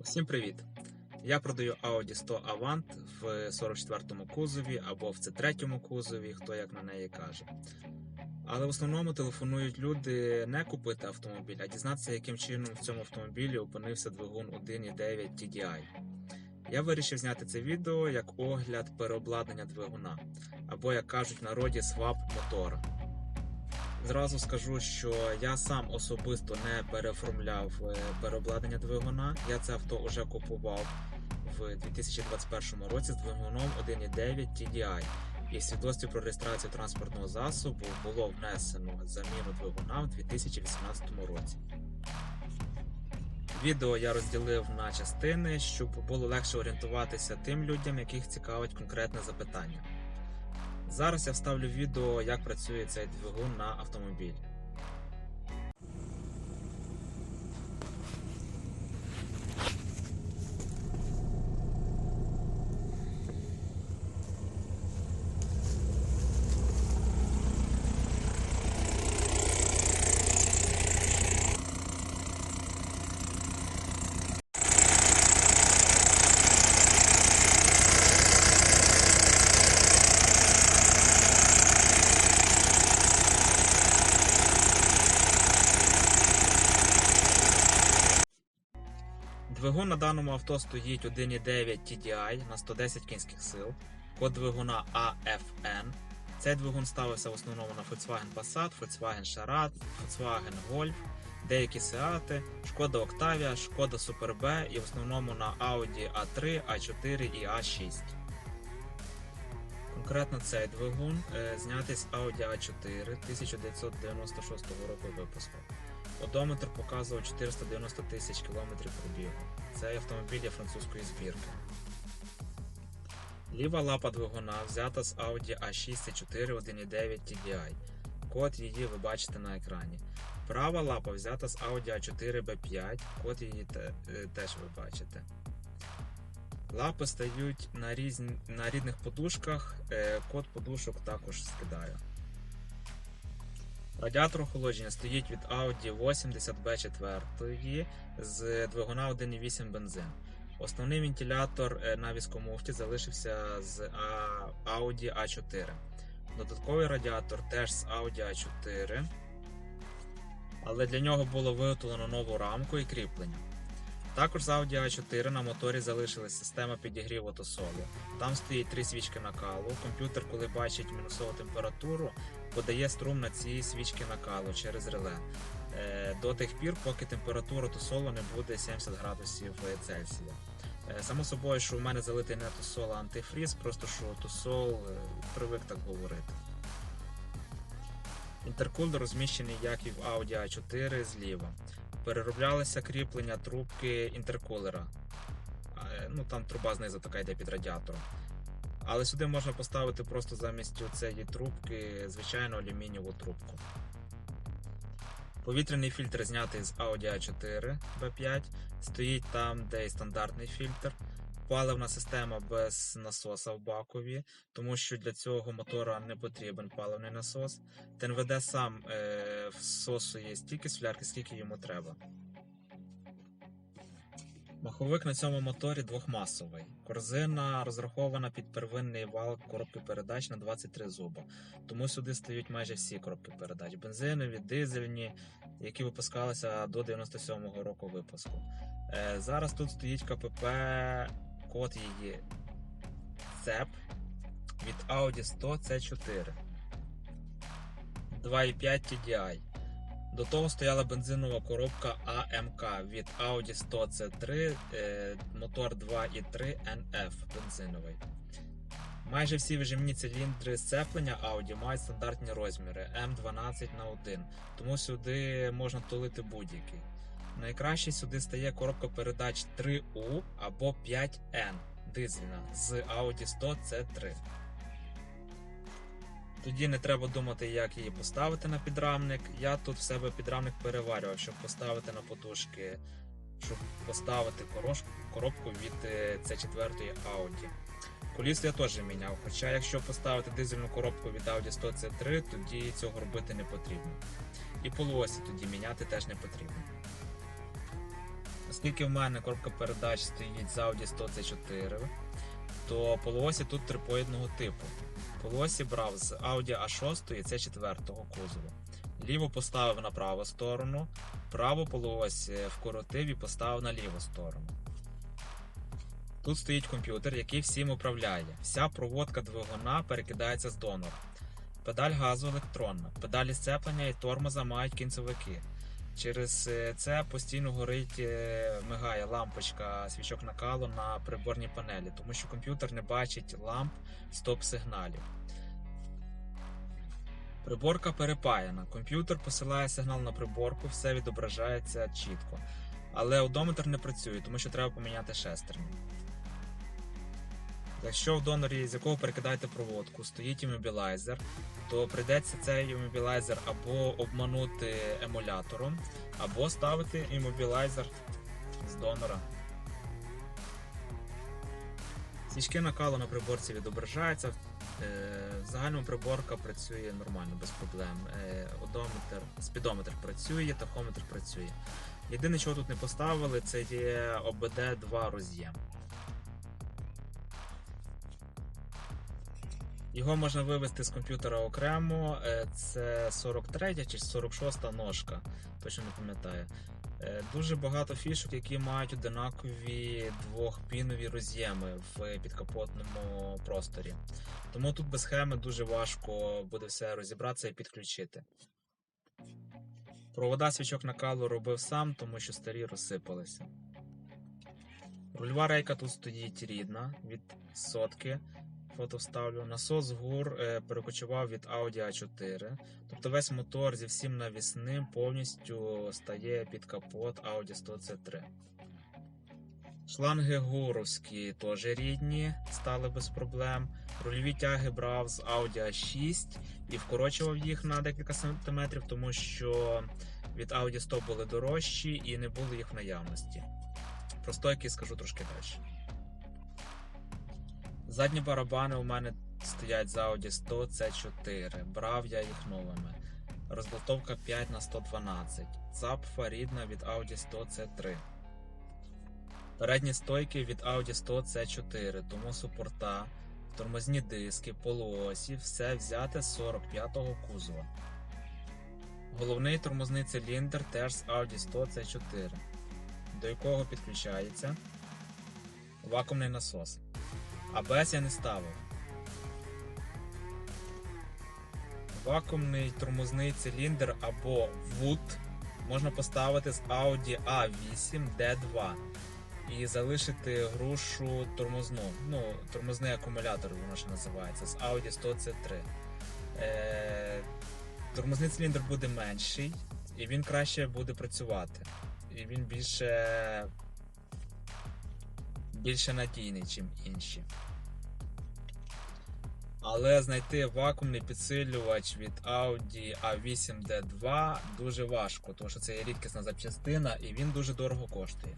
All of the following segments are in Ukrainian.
Всім привіт! Я продаю Audi 100 Avant в 44-му кузові або в C3 кузові, хто як на неї каже. Але в основному телефонують люди не купити автомобіль, а дізнатися, яким чином в цьому автомобілі опинився двигун 1.9 TDI. Я вирішив зняти це відео як огляд переобладнання двигуна, або, як кажуть в народі, свап мотора. Зразу скажу, що я сам особисто не переоформляв е, переобладнання двигуна. Я це авто вже купував в 2021 році з двигуном 1.9 TDI. І в свідоцтві про реєстрацію транспортного засобу було внесено заміну двигуна в 2018 році. Відео я розділив на частини, щоб було легше орієнтуватися тим людям, яких цікавить конкретне запитання. Зараз я вставлю відео, як працює цей двигун на автомобілі. Двигун на даному авто стоїть 1.9 TDI на 110 кінських сил, код двигуна AFN. Цей двигун ставився в основному на Volkswagen Passat, Volkswagen Charat, Volkswagen Golf, деякі Seat, Шкода Octavia, Шкода Super B і в основному на Audi A3, A4 і A6. Конкретно цей двигун е, знятий з Audi A4 1996 року випуску. Одометр показував 490 тисяч кілометрів пробігу. Цей автомобіль є французької збірки. Ліва лапа двигуна взята з Audi A6 C4 1.9 TDI. Код її ви бачите на екрані. Права лапа взята з Audi A4 B5, код її е, теж ви бачите. Лапи стають на, різні, на рідних подушках, е, код подушок також скидаю. Радіатор охолодження стоїть від Audi 80B4 з двигуна 1.8 бензин. Основний вентилятор е, на віскомуфті залишився з Audi A4. Додатковий радіатор теж з Audi A4, але для нього було виготовлено нову рамку і кріплення. Також з Audi A4 на моторі залишилась система підігріву та солу. Там стоїть три свічки накалу. Комп'ютер, коли бачить мінусову температуру, подає струм на ці свічки накалу через реле. Е, До тих пір, поки температура тусолу не буде 70 градусів Цельсія. Е, Само собою, що у мене залитий не тусол, а антифріз, просто що тусол е, привик так говорити. Інтеркулер розміщений, як і в Audi A4 зліва. Перероблялися кріплення трубки інтеркулера. Е, Ну там труба знизу така йде під радіатором. Але сюди можна поставити просто замість цієї трубки звичайну алюмінієву трубку. Повітряний фільтр знятий з Audi A4 B5, стоїть там, де і стандартний фільтр. Паливна система без насоса в бакові, тому що для цього мотора не потрібен паливний насос. ТНВД сам е, всосує стільки солярки, скільки йому треба. Маховик на цьому моторі двохмасовий. Корзина розрахована під первинний вал коробки передач на 23 зуба. Тому сюди стають майже всі коробки передач. Бензинові, дизельні, які випускалися до 97-го року випуску. Е, зараз тут стоїть КПП, код її CEP від Audi 100 C4. 2.5 TDI. До того стояла бензинова коробка AMK від Audi 100 C3, е, мотор 2.3 NF бензиновий. Майже всі вижимні циліндри сцеплення Audi мають стандартні розміри M12 на 1, тому сюди можна тулити будь-який. Найкраще сюди стає коробка передач 3U або 5N дизельна з Audi 100 C3. Тоді не треба думати, як її поставити на підрамник. Я тут в себе підрамник переварював, щоб поставити на подушки, щоб поставити коробку від е, C4 Audi. Колісо я теж міняв, хоча якщо поставити дизельну коробку від Audi 100 C3, тоді цього робити не потрібно. І полуосі тоді міняти теж не потрібно. Оскільки в мене коробка передач стоїть з Audi 100 C4, то полуосі тут трипоїдного типу. Полуосі брав з Audi A6 і C4 кузова. Ліву поставив на праву сторону, праву полуось вкоротив і поставив на ліву сторону. Тут стоїть комп'ютер, який всім управляє. Вся проводка двигуна перекидається з донора. Педаль газу електронна, педалі сцеплення і тормоза мають кінцевики. Через е, це постійно горить, е, мигає лампочка свічок накалу на приборній панелі, тому що комп'ютер не бачить ламп стоп-сигналів. Приборка перепаяна. Комп'ютер посилає сигнал на приборку, все відображається чітко. Але одометр не працює, тому що треба поміняти шестерню. Якщо в донорі, з якого перекидаєте проводку, стоїть іммобілайзер, то прийдеться цей іммобілайзер або обманути емулятором, або ставити іммобілайзер з донора. Свічки накалу на приборці відображаються. Е, В загальному приборка працює нормально, без проблем. Е, Одометр, спідометр працює, тахометр працює. Єдине, чого тут не поставили, це є ОБД 2 роз'єм. Його можна вивести з комп'ютера окремо. е, Це 43 чи 46 ножка, точно не пам'ятаю. Е, Дуже багато фішок, які мають одинакові двохпінові роз'єми в підкапотному просторі. Тому тут без схеми дуже важко буде все розібратися і підключити. Провода свічок накалу робив сам, тому що старі розсипалися. Рульова рейка тут стоїть рідна від сотки. Фото вставлю. Насос ГУР е, перекочував від Audi A4. Тобто весь мотор зі всім навісним повністю стає під капот Audi 100 C3. Шланги гуровські теж рідні, стали без проблем. Рульові тяги брав з Audi A6 і вкорочував їх на декілька сантиметрів, тому що від Audi 100 були дорожчі і не було їх в наявності. Про стойки скажу трошки далі. Задні барабани у мене стоять з Audi 100 C4. Брав я їх новими. Розболтовка 5 на 112. Цапфа рідна від Audi 100 C3. Передні стойки від Audi 100 C4, тому супорта, тормозні диски, полуосі, все взяте з 45-го кузова. Головний тормозний циліндр теж з Audi 100 C4, до якого підключається вакуумний насос. АБС я не ставив. Вакуумний тормозний циліндр або ВУТ можна поставити з Audi A8 D2 і залишити грушу тормозну. Ну, тормозний акумулятор, воно ще називається, з Audi 100 C3. Е, тормозний циліндр буде менший, і він краще буде працювати. І він більше більше надійний, ніж інші. Але знайти вакуумний підсилювач від Audi A8D2 дуже важко, тому що це є рідкісна запчастина і він дуже дорого коштує.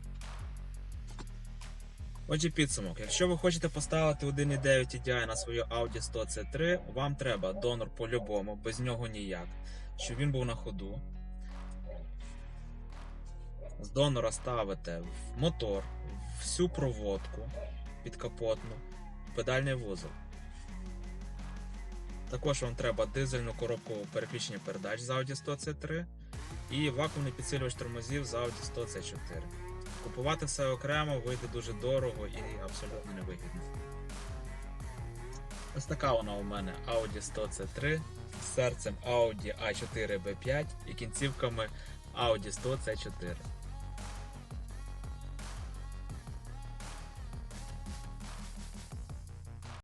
Отже, підсумок. Якщо ви хочете поставити 1.9 TDI на свою Audi 100 C3, вам треба донор по-любому, без нього ніяк, щоб він був на ходу. З донора ставите в мотор, всю проводку підкапотну, педальний вузол. Також вам треба дизельну коробку переключення передач з Audi 100 C3 і вакуумний підсилювач тормозів з Audi 100 C4. Купувати все окремо вийде дуже дорого і абсолютно невигідно. Ось така вона у мене Audi 100 C3 з серцем Audi A4 B5 і кінцівками Audi 100 C4.